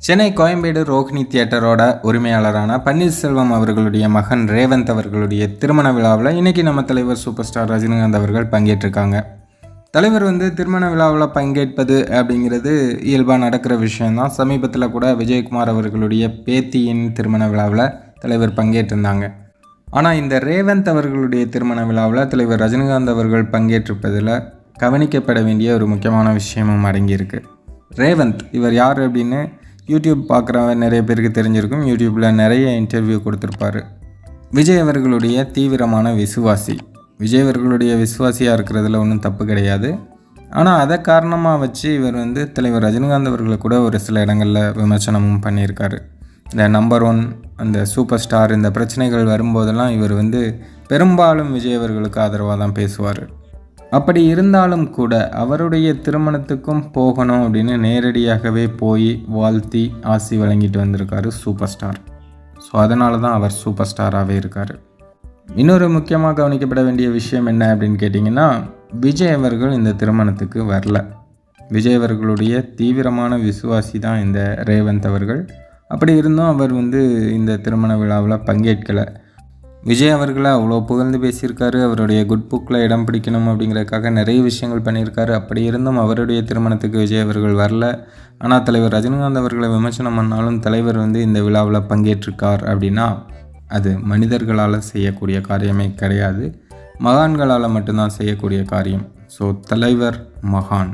சென்னை கோயம்பேடு ரோஹிணி தியேட்டரோட உரிமையாளரான பன்னீர்செல்வம் அவர்களுடைய மகன் ரேவந்த் அவர்களுடைய திருமண விழாவில் இன்றைக்கி நம்ம தலைவர் சூப்பர் ஸ்டார் ரஜினிகாந்த் அவர்கள் பங்கேற்றிருக்காங்க. தலைவர் வந்து திருமண விழாவில் பங்கேற்பது அப்படிங்கிறது இயல்பாக நடக்கிற விஷயந்தான் சமீபத்தில் கூட விஜயகுமார் அவர்களுடைய பேத்தியின் திருமண விழாவில் தலைவர் பங்கேற்றிருந்தாங்க. ஆனால் இந்த ரேவந்த் அவர்களுடைய திருமண விழாவில் தலைவர் ரஜினிகாந்த் அவர்கள் பங்கேற்றிருப்பதில் கவனிக்கப்பட வேண்டிய ஒரு முக்கியமான விஷயமும் அடங்கியிருக்கு. ரேவந்த் இவர் யார் அப்படின்னு யூடியூப் பார்க்குற நிறைய பேருக்கு தெரிஞ்சிருக்கும். யூடியூப்பில் நிறைய இன்டர்வியூ கொடுத்துருப்பாரு. விஜய் அவர்களுடைய தீவிரமான விசுவாசி. விஜய் அவர்களுடைய விசுவாசியாக இருக்கிறதுல ஒன்றும் தப்பு கிடையாது. ஆனால் அதை காரணமாக வச்சு இவர் வந்து தலைவர் ரஜினிகாந்த் அவர்களை கூட ஒரு சில இடங்களில் விமர்சனமும் பண்ணியிருக்காரு. இந்த நம்பர் ஒன் அந்த சூப்பர் ஸ்டார் இந்த பிரச்சனைகள் வரும்போதெல்லாம் இவர் வந்து பெரும்பாலும் விஜய் அவர்களுக்கு ஆதரவாக தான் பேசுவார். அப்படி இருந்தாலும் கூட அவருடைய திருமணத்துக்கும் போகணும் அப்படின்னு நேரடியாகவே போய் வாழ்த்தி ஆசி வழங்கிட்டு வந்திருக்காரு சூப்பர் ஸ்டார் ஸோ அதனால தான் அவர் சூப்பர் ஸ்டாராகவே இருக்கார். இன்னொரு முக்கியமாக கவனிக்கப்பட வேண்டிய விஷயம் என்ன அப்படின்னு கேட்டிங்கன்னா விஜய் அவர்கள் இந்த திருமணத்துக்கு வரல. விஜய் அவர்களுடைய தீவிரமான விசுவாசி தான் இந்த ரேவந்த் அவர்கள். அப்படி இருந்தும் அவர் வந்து இந்த திருமண விழாவில் பங்கேற்கலை. விஜய் அவர்களை அவ்வளோ புகழ்ந்து பேசியிருக்காரு அவருடைய குட் புக்கில் இடம் பிடிக்கணும் அப்படிங்கிறதுக்காக நிறைய விஷயங்கள் பண்ணியிருக்காரு. அப்படி இருந்தும் அவருடைய திருமணத்துக்கு விஜய் அவர்கள் வரல. ஆனால் தலைவர் ரஜினிகாந்த் அவர்களை விமர்சனம் பண்ணாலும் தலைவர் வந்து இந்த விழாவில் பங்கேற்றிருக்கார் அப்படின்னா அது மனிதர்களால் செய்யக்கூடிய காரியமே கிடையாது. மகான்களால் மட்டும்தான் செய்யக்கூடிய காரியம். ஸோ தலைவர் மகான்.